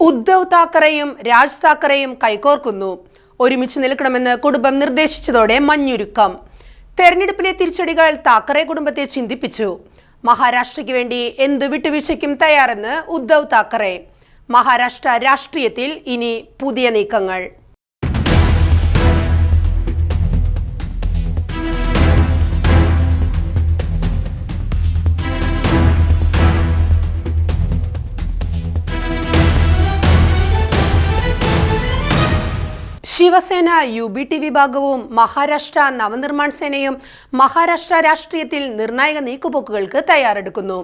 ഉദ്ധവ് താക്കറെയും രാജ് താക്കറെയും കൈകോർക്കുന്നു. ഒരുമിച്ച് നിൽക്കണമെന്ന് കുടുംബം നിർദ്ദേശിച്ചതോടെ മഞ്ഞുരുക്കം. തെരഞ്ഞെടുപ്പിലെ തിരിച്ചടികൾ താക്കറെ കുടുംബത്തെ ചിന്തിപ്പിച്ചു. മഹാരാഷ്ട്രയ്ക്ക് വേണ്ടി എന്തു വിട്ടുവീഴ്ചയ്ക്കും തയ്യാറെന്ന് ഉദ്ധവ് താക്കറെ. മഹാരാഷ്ട്ര രാഷ്ട്രീയത്തിൽ ഇനി പുതിയ നീക്കങ്ങൾ. ശിവസേന യു ബി ടി വിഭാഗവും മഹാരാഷ്ട്ര നവനിർമ്മാൺ സേനയും മഹാരാഷ്ട്ര രാഷ്ട്രീയത്തിൽ നിർണായക നീക്കുപോക്കുകൾക്ക് തയ്യാറെടുക്കുന്നു.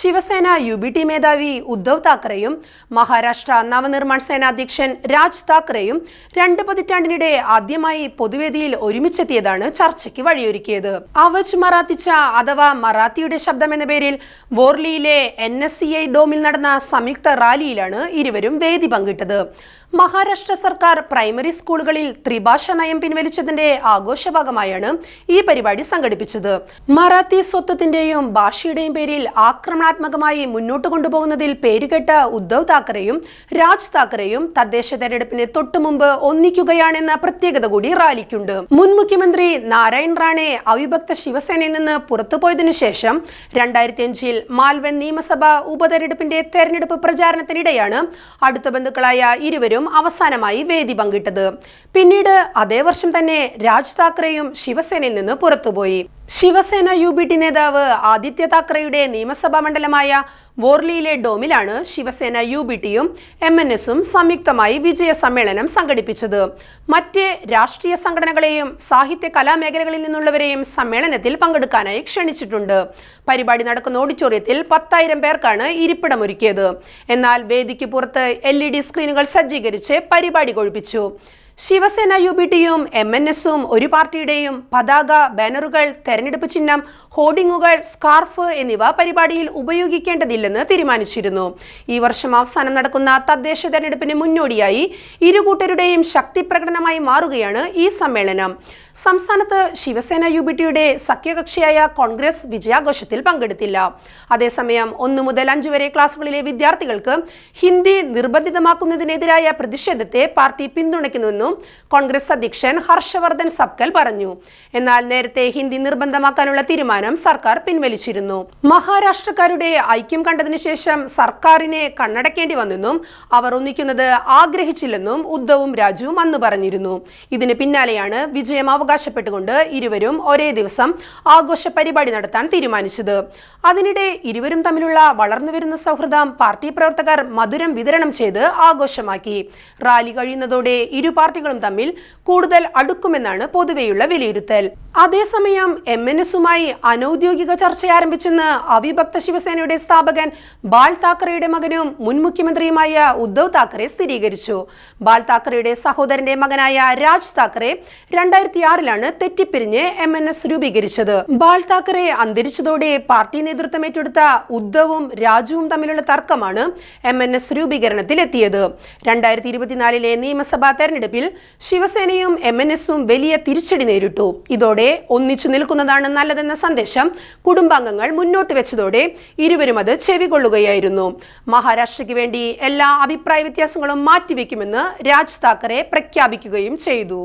ശിവസേന യു ബി ടി മേധാവി ഉദ്ധവ് താക്കറെയും മഹാരാഷ്ട്ര നവനിർമ്മാൺ സേന അധ്യക്ഷൻ രാജ് താക്കറെയും രണ്ട് പതിറ്റാണ്ടിനിടെ ആദ്യമായി പൊതുവേദിയിൽ ഒരുമിച്ചെത്തിയതാണ് ചർച്ചയ്ക്ക് വഴിയൊരുക്കിയത്. അവജ് മറാത്തിച്ച അഥവാ മറാത്തിയുടെ ശബ്ദം എന്ന പേരിൽ വോർലിയിലെ എൻ ഡോമിൽ നടന്ന സംയുക്ത റാലിയിലാണ് ഇരുവരും വേദി പങ്കിട്ടത്. മഹാരാഷ്ട്ര സർക്കാർ പ്രൈമറി സ്കൂളുകളിൽ ത്രിഭാഷ നയം പിൻവലിച്ചതിന്റെ ആഘോഷഭാഗമായാണ് ഈ പരിപാടി സംഘടിപ്പിച്ചത്. മറാത്തി സ്വത്വത്തിന്റെയും ഭാഷയുടെയും പേരിൽ ആക്രമണാത്മകമായി മുന്നോട്ട് കൊണ്ടുപോകുന്നതിൽ പേരുകെട്ട ഉദ്ധവ് താക്കറെയും രാജ് താക്കറെയും തദ്ദേശ തെരഞ്ഞെടുപ്പിന് തൊട്ടുമുമ്പ് ഒന്നിക്കുകയാണെന്ന പ്രത്യേകത കൂടി റാലിക്കുണ്ട്. മുൻ മുഖ്യമന്ത്രി നാരായൺ റാണെ അവിഭക്ത ശിവസേനയിൽ നിന്ന് പുറത്തുപോയതിനു ശേഷം രണ്ടായിരത്തി അഞ്ചിൽ മാൽവൻ നിയമസഭാ ഉപതെരഞ്ഞെടുപ്പിന്റെ തെരഞ്ഞെടുപ്പ് പ്രചാരണത്തിനിടെയാണ് അടുത്ത ബന്ധുക്കളായ ഇരുവരും അവസാനമായി വേദി പങ്കിട്ടത്. പിന്നീട് അതേ വർഷം തന്നെ രാജ് താക്കറെയും ശിവസേനയിൽ നിന്ന് പുറത്തുപോയി. ശിവസേന യു ബി ടി നേതാവ് ആദിത്യ താക്കറെയുടെ നിയമസഭാ മണ്ഡലമായ വോർലിയിലെ ഡോമിലാണ് ശിവസേന യു ബി ടിയും എം എൻ എസും സംയുക്തമായി വിജയ സമ്മേളനം സംഘടിപ്പിച്ചത്. മറ്റ് രാഷ്ട്രീയ സംഘടനകളെയും സാഹിത്യ കലാമേഖലകളിൽ നിന്നുള്ളവരെയും സമ്മേളനത്തിൽ പങ്കെടുക്കാനായി ക്ഷണിച്ചിട്ടുണ്ട്. പരിപാടി നടക്കുന്ന ഓഡിറ്റോറിയത്തിൽ പത്തായിരം പേർക്കാണ് ഇരിപ്പിടമൊരുക്കിയത്. എന്നാൽ വേദിക്ക് പുറത്ത് എൽ സ്ക്രീനുകൾ സജ്ജീകരിച്ച് പരിപാടി കൊഴുപ്പിച്ചു. ശിവസേന യു ബി ടിയും എം എൻ എസും ഒരു പാർട്ടിയുടെയും പതാക ബാനറുകൾ തെരഞ്ഞെടുപ്പ് ചിഹ്നം ഹോർഡിങ്ങുകൾ സ്കാർഫ് എന്നിവ പരിപാടിയിൽ ഉപയോഗിക്കേണ്ടതില്ലെന്ന് തീരുമാനിച്ചിരുന്നു. ഈ വർഷം അവസാനം നടക്കുന്ന തദ്ദേശ തെരഞ്ഞെടുപ്പിന് മുന്നോടിയായി ഇരു കൂട്ടരുടെയും ശക്തി പ്രകടനമായി മാറുകയാണ് ഈ സമ്മേളനം. സംസ്ഥാനത്ത് ശിവസേന യു ബി ടിയുടെ സഖ്യകക്ഷിയായ കോൺഗ്രസ് വിജയാഘോഷത്തിൽ പങ്കെടുത്തില്ല. അതേസമയം ഒന്നു മുതൽ അഞ്ചു വരെ ക്ലാസുകളിലെ വിദ്യാർത്ഥികൾക്ക് ഹിന്ദി നിർബന്ധിതമാക്കുന്നതിനെതിരായ പ്രതിഷേധത്തെ പാർട്ടി പിന്തുണയ്ക്കുന്നുവെന്നും കോൺഗ്രസ് അധ്യക്ഷൻ ഹർഷവർദ്ധൻ സബ്കൽ പറഞ്ഞു. എന്നാൽ നേരത്തെ ഹിന്ദി നിർബന്ധമാക്കാനുള്ള തീരുമാനം സർക്കാർ പിൻവലിച്ചിരുന്നു. മഹാരാഷ്ട്രക്കാരുടെ ഐക്യം കണ്ടതിനു ശേഷം സർക്കാരിനെ കണ്ണടക്കേണ്ടി വന്നെന്നും അവർ ഒന്നിക്കുന്നത് ആഗ്രഹിച്ചില്ലെന്നും ഉദ്ധവും രാജുവും അന്ന് പറഞ്ഞിരുന്നു. ഇതിന് പിന്നാലെയാണ് വിജയം അവകാശപ്പെട്ടുകൊണ്ട് ഇരുവരും ഒരേ ദിവസം ആഘോഷ പരിപാടി നടത്താൻ തീരുമാനിച്ചത്. അതിനിടെ ഇരുവരും തമ്മിലുള്ള വളർന്നുവരുന്ന സൗഹൃദം പാർട്ടി പ്രവർത്തകർ മധുരം വിതരണം ചെയ്ത് ആഘോഷമാക്കി. റാലി കഴിയുന്നതോടെ ഇരു പാർട്ടികളും തമ്മിൽ കൂടുതൽ അടുക്കുമെന്നാണ് പൊതുവെയുള്ള വിലയിരുത്തൽ. അതേസമയം എം എൻ എസുമായി അനൌദ്യോഗിക ചർച്ച ആരംഭിച്ചെന്ന് അവിഭക്ത ശിവസേനയുടെ സ്ഥാപകൻ ബാൽ താക്കറെയുടെ മകനും മുൻ മുഖ്യമന്ത്രിയുമായ ഉദ്ധവ് താക്കറെ സ്ഥിരീകരിച്ചു. ബാൽ താക്കറെയുടെ സഹോദരന്റെ മകനായ രാജ് താക്കറെ രണ്ടായിരത്തി ആറിലാണ് തെറ്റിപ്പിരിഞ്ഞ് എം എൻ എസ് രൂപീകരിച്ചത്. ബാൽ താക്കറെ അന്തരിച്ചതോടെ പാർട്ടി നേതൃത്വം ഏറ്റെടുത്ത ഉദ്ധവും രാജുവും തമ്മിലുള്ള തർക്കമാണ് എം എൻ എസ് രൂപീകരണത്തിലെത്തിയത്. രണ്ടായിരത്തി ഇരുപത്തിനാലിലെ നിയമസഭാ തെരഞ്ഞെടുപ്പിൽ ശിവസേനയും എം എൻ എസും വലിയ തിരിച്ചടി നേരിട്ടു. ഇതോടെ ഒന്നിച്ചു നിൽക്കുന്നതാണ് നല്ലതെന്ന സന്ദേശം കുടുംബാംഗങ്ങൾ മുന്നോട്ട് വെച്ചതോടെ ഇരുവരും അത് ചെവികൊള്ളുകയായിരുന്നു. മഹാരാഷ്ട്രയ്ക്ക് വേണ്ടി എല്ലാ അഭിപ്രായ വ്യത്യാസങ്ങളും മാറ്റിവെക്കുമെന്ന് രാജ് താക്കറെ പ്രഖ്യാപിക്കുകയും ചെയ്തു.